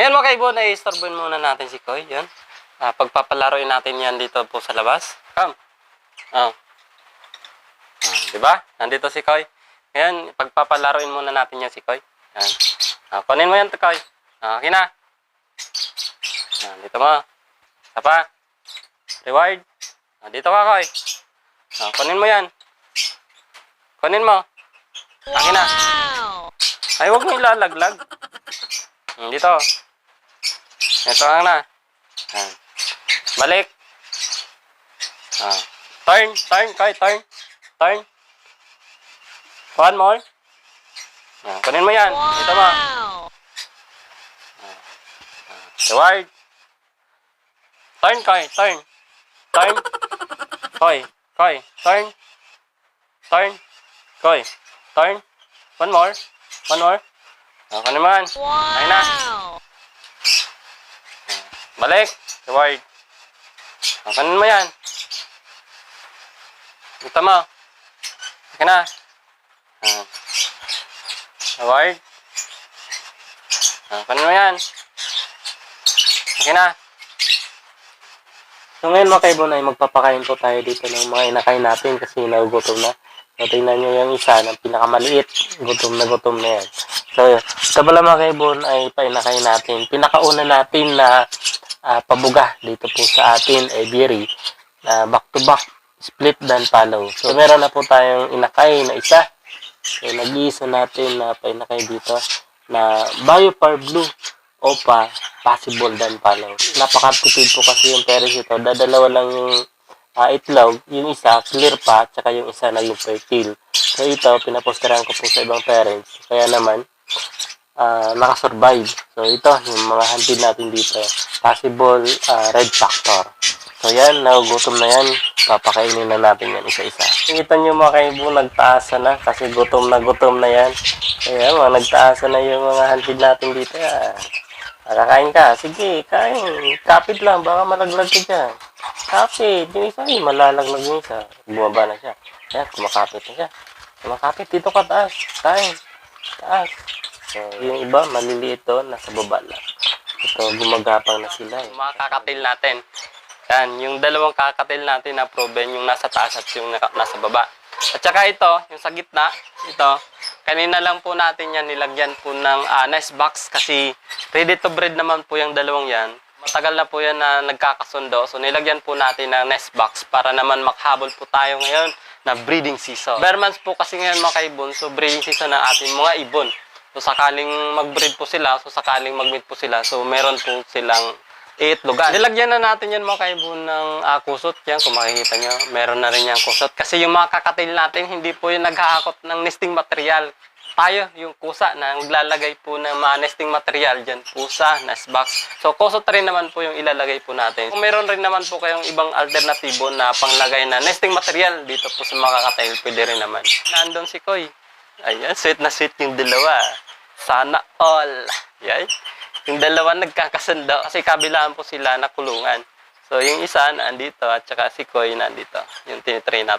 Ngayon mga kaibon, ay istorboin muna natin si Koy. Yan. Ah, pagpapalaroin natin yan dito po sa labas. Come. Oh. Ah, di ba? Nandito si Koy. Ngayon, pagpapalaroin muna natin yan si Koy. Yan. Ah, kunin mo yan, Koy. Ah, okay na. Yan, dito mo. Isa pa. Reward. Ah, dito ka, Koy. Ah, kunin mo yan. Kunin mo. Akin na. Ay, huwag mo ilalaglag. Hmm, Dito. Ito ang na. Yan. Balik. Ah. Turn, turn, Koy, turn. Turn. One more. Ah, kunin mo yan. Dito mo. Reward. Turn, Koy, turn. Turn. Koy, Koy, turn. Turn. Koy, turn. One more. One more. Ako naman. Ayun na. Balik. Reward. Ako mo yan. Ito mo. Sige na. Ah. Reward. Ako mo yan. Sige na. So ngayon mga kaibon ay magpapakain po tayo dito ng mga inakain natin kasi nagugutom na. So tingnan nyo yung isa ng pinakamaliit. Gutom na gutom na yan. So ito pala mga kaibon ay painakain natin. Pinakauna natin na ah, pabuga dito po sa atin ay biri na back to back split dan follow. So meron na po tayong inakay na isa. So nag-iisa natin na painakay dito na Biopar Blue Opa possible dan follow. Napakatipid po kasi yung peres ito. Dadalawa lang yung ah, itlog. Yung isa, clear pa, tsaka yung isa naging fertile. So ito, pinaposterahan ko po sa ibang parents. Kaya naman, ah, nakasurvive. So ito, yung mga hunted natin dito. Possible ah, red factor. So yan, nagugutom na yan. Papakainin na natin yan isa-isa. Kita nyo mga kaibo, nagtaasa na kasi gutom na gutom na yan. Kaya mga nagtaasa na yung mga hunted natin dito. Yan. Nakakain ka. Sige, kain. Kapit lang. Baka malaglag ka dyan. Kapit. Yung isa, eh, malalaglag yung isa. Bumaba na siya. Ayan, kumakapit na siya. Kumakapit. Dito ka taas. Kain. Taas. Yung iba, maliliit to. Nasa baba lang. Ito, gumagapang na sila. Eh. Mga kakatil natin. Yan, yung dalawang kakatil natin na proven yung nasa taas at yung nasa baba. At saka ito, yung sa gitna, ito, kanina lang po natin yan nilagyan po ng ah, nest box kasi ready to breed naman po yung dalawang yan. Matagal na po yan na nagkakasundo. So nilagyan po natin ng nest box para naman makhabol po tayo ngayon na breeding season. Bare po kasi ngayon mga kaibon, so breeding season ng ating mga ibon. So sakaling mag-breed po sila, so sakaling mag-meet po sila, so meron po silang iitlogan. Nilagyan na natin yan mga kaibon ng ah, kusot. Yan, kung makikita nyo, meron na rin yung kusot. Kasi yung mga kakatil natin, hindi po yung naghahakot ng nesting material. Tayo, yung kusa na naglalagay po ng mga nesting material dyan, pusa, nest box. So, kusot rin naman po yung ilalagay po natin. Kung meron rin naman po kayong ibang alternatibo na panglagay na nesting material dito po sa mga kakatail, pwede rin naman. Nandun si Koy. Ayan, sweet na sweet yung dalawa. Sana all. Yan. Yung dalawa nagkakasundo kasi kabilaan po sila na kulungan. So, yung isa nandito at saka si Koy nandito. Yung tinitrain natin.